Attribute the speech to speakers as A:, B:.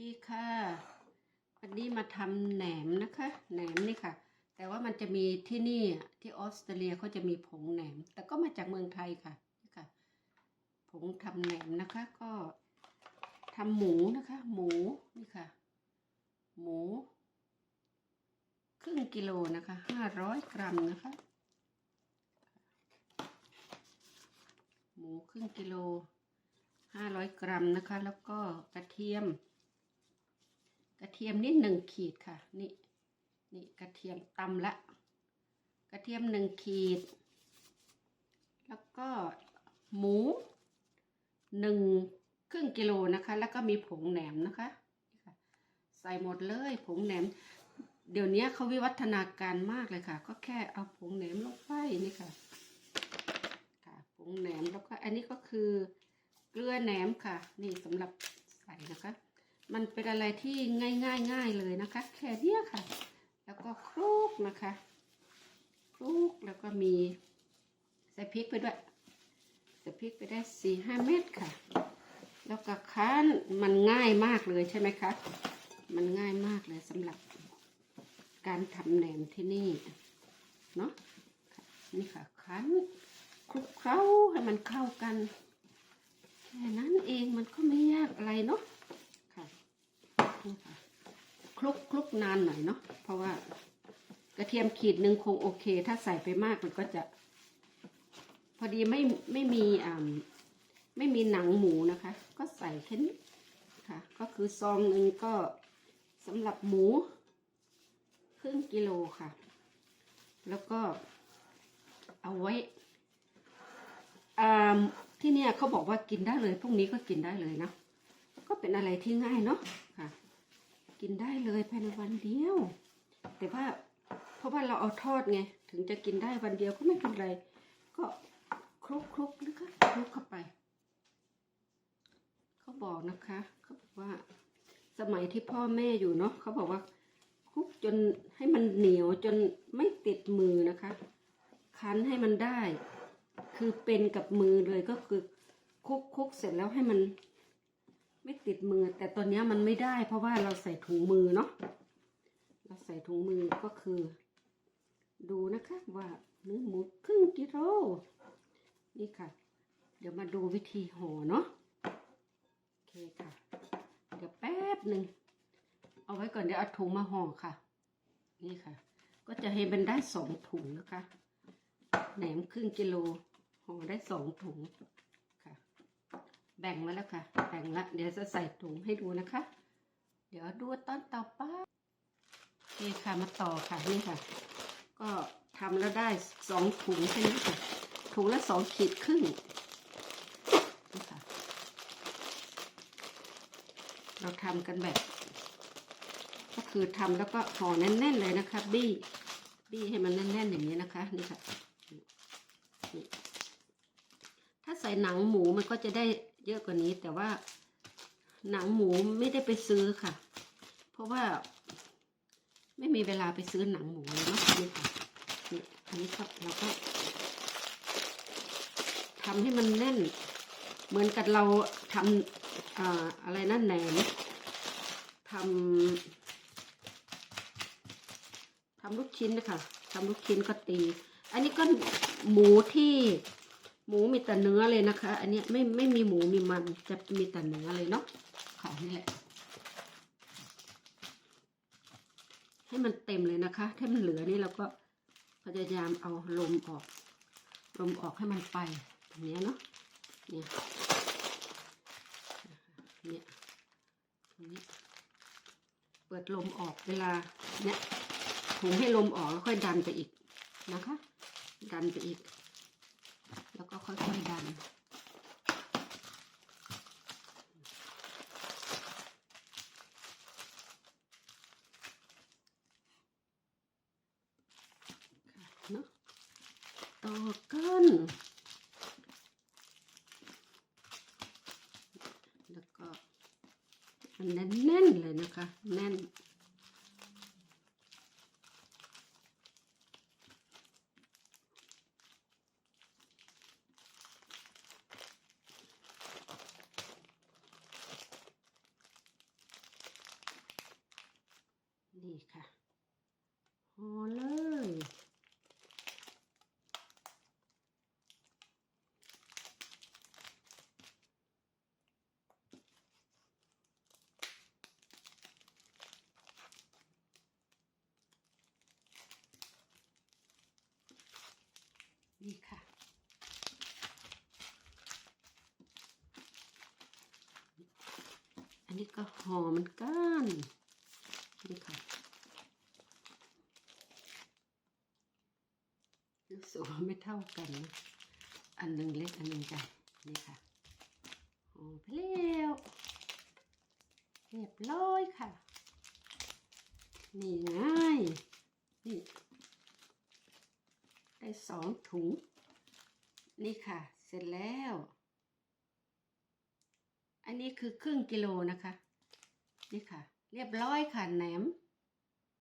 A: ดีค่ะวันนี้มาทำแหนมนะคะแหนมนี่ค่ะ แต่ว่ามันจะมีที่นี่ที่ออสเตรเลียเขาจะมีผงแหนม แต่ก็มาจากเมืองไทยค่ะนี่ค่ะ ผงทำแหนมนะคะ ก็ทำหมูนะคะ หมูนี่ค่ะ หมู ครึ่งกิโลนะคะห้าร้อยกรัมนะคะ หมูครึ่งกิโลห้าร้อยกรัมนะคะ แล้วก็กระเทียม ระเทียมนี่หนึ่งขีดค่ะ นี่ นี่กระเทียมตำละ กระเทียมหนึ่งขีด แล้วก็หมูหนึ่งครึ่งกิโลนะคะ แล้วก็มีผงแหนมนะคะนี่ค่ะใส่หมดเลยผงแหนม เดี๋ยวนี้เขาวิวัฒนาการมากเลยค่ะ ก็แค่เอาผงแหนมลงไปนี่ค่ะ ค่ะผงแหนมแล้วก็อันนี้ก็คือเกลือแหนมค่ะ นี่สำหรับใส่นะคะ มันเป็นอะไรที่ง่ายง่ายง่ายเลยนะคะ แค่เนี้ยค่ะ แล้วก็คลุกนะคะคลุกแล้วก็มีใส่พริกไปด้วยใส่พริกไปได้สี่ห้าเม็ดค่ะ แล้วก็คั้นมันง่ายมากเลยใช่ไหมคะมันง่ายมากเลยสำหรับการทำแหนมที่นี่เนาะนี่ค่ะคั้นคลุกเคล้าให้มันเข้ากันแค่นั้นเองมันก็ไม่ยากอะไรเนาะ ค่ะคลุกคลุกนานหน่อยเนาะเพราะว่ากระเทียมขีดหนึ่งคงโอเค ถ้าใส่ไปมากมันก็จะ พอดีไม่ไม่มีอ่าไม่มีหนังหมูนะคะ ก็ใส่แค่นี้ค่ะ ก็คือซองหนึ่งก็สำหรับหมู ครึ่งกิโลค่ะ แล้วก็เอาไว้ที่เนี่ยเขาบอกว่ากินได้เลยพรุ่งนี้ก็กินได้เลยนะก็เป็นอะไรที่ง่ายเนาะค่ะ กินได้เลยภายในวันเดียว แต่ว่าเพราะว่าเราเอาทอดไง ถึงจะกินได้วันเดียวก็ไม่เป็นไร ก็คลุกคลุกๆนะคะคลุกเข้าไป เขาบอกนะคะเขาบอกว่า สมัยที่พ่อแม่อยู่เนาะเขาบอกว่าคลุกจนให้มันเหนียวจนไม่ติดมือนะคะ คั้นให้มันได้ คือเป็นกับมือเลยก็คือคลุกคลุกเสร็จแล้วให้มัน ไม่ติดมือ แต่ตอนนี้มันไม่ได้เพราะว่าเราใส่ถุงมือเนาะเราใส่ถุงมือก็คือ ดูนะคะว่าเนื้อหมูครึ่งกิโลนี่ค่ะ เดี๋ยวมาดูวิธีห่อเนาะโอเคค่ะ เดี๋ยวแป๊บหนึ่งเอาไว้ก่อนเดี๋ยวเอาถุงมาห่อค่ะ นี่ค่ะ ก็จะให้เป็นได้สองถุงนะคะแหนมครึ่งกิโลห่อได้สองถุง แบ่งไว้แล้วค่ะ แบ่งละ เดี๋ยวจะใส่ถุงให้ดูนะคะ เดี๋ยวดูตอนต่อไปนี่ค่ะมาต่อค่ะนี่ค่ะ ก็ทำแล้วได้สองถุงใช่ไหมค่ะถุงละสองขีดครึ่งนี่ค่ะ เราทำกันแบบ ก็คือทำแล้วก็ห่อแน่นๆเลยนะคะ บี้บี้ให้มันแน่นๆอย่างนี้นะคะนี่ค่ะนี่ถ้า ใส่หนังหมูมันก็จะได้เยอะกว่านี้ แต่ว่าหนังหมูไม่ได้ไปซื้อค่ะ เพราะว่า ไม่มีเวลาไปซื้อหนังหมูเลยเนาะนี่ค่ะนี่อันนี้ก็เราก็ทำให้มันแน่น เหมือนกับเราทำอ่าอะไรนั่นแหนมทำทำลูกชิ้นนะคะทำลูกชิ้นก็ตี อันนี้ก็หมูที่ หมูมีแต่เนื้อเลยนะคะ อันนี้ไม่ไม่มีหมูมีมันจะมีแต่เนื้อเลยเนาะค่ะนี่แหละ ให้มันเต็มเลยนะคะ ถ้ามันเหลือนี่เราก็พยายามเอาลมออก ลมออกให้มันไปอย่างนี้เนาะเนี่ยเนี่ยตรงนี้เปิดลมออกเวลาเนี่ยถุงให้ลมออกแล้วค่อยดันไปอีกนะคะ ดันไปอีก แล้วก็ค่อยๆดัน เนาะต่อกันแล้วก็แน่นๆเลยนะคะ แน่น นี่ค่ะห่อเลยนี่ค่ะ อันนี้ก็ห่อเหมือนกันนี่ค่ะรู้ สึกว่าไม่เท่ากันนะอันหนึ่งเล็กอันหนึ่งใหญ่นี่ค่ะห่อไปแล้วเรียบร้อยค่ะ นี่ไงนี่ได้สองถุง นี่ค่ะ เสร็จแล้ว อันนี้คือครึ่งกิโลนะคะ นี่ค่ะ เรียบร้อยค่ะแหนม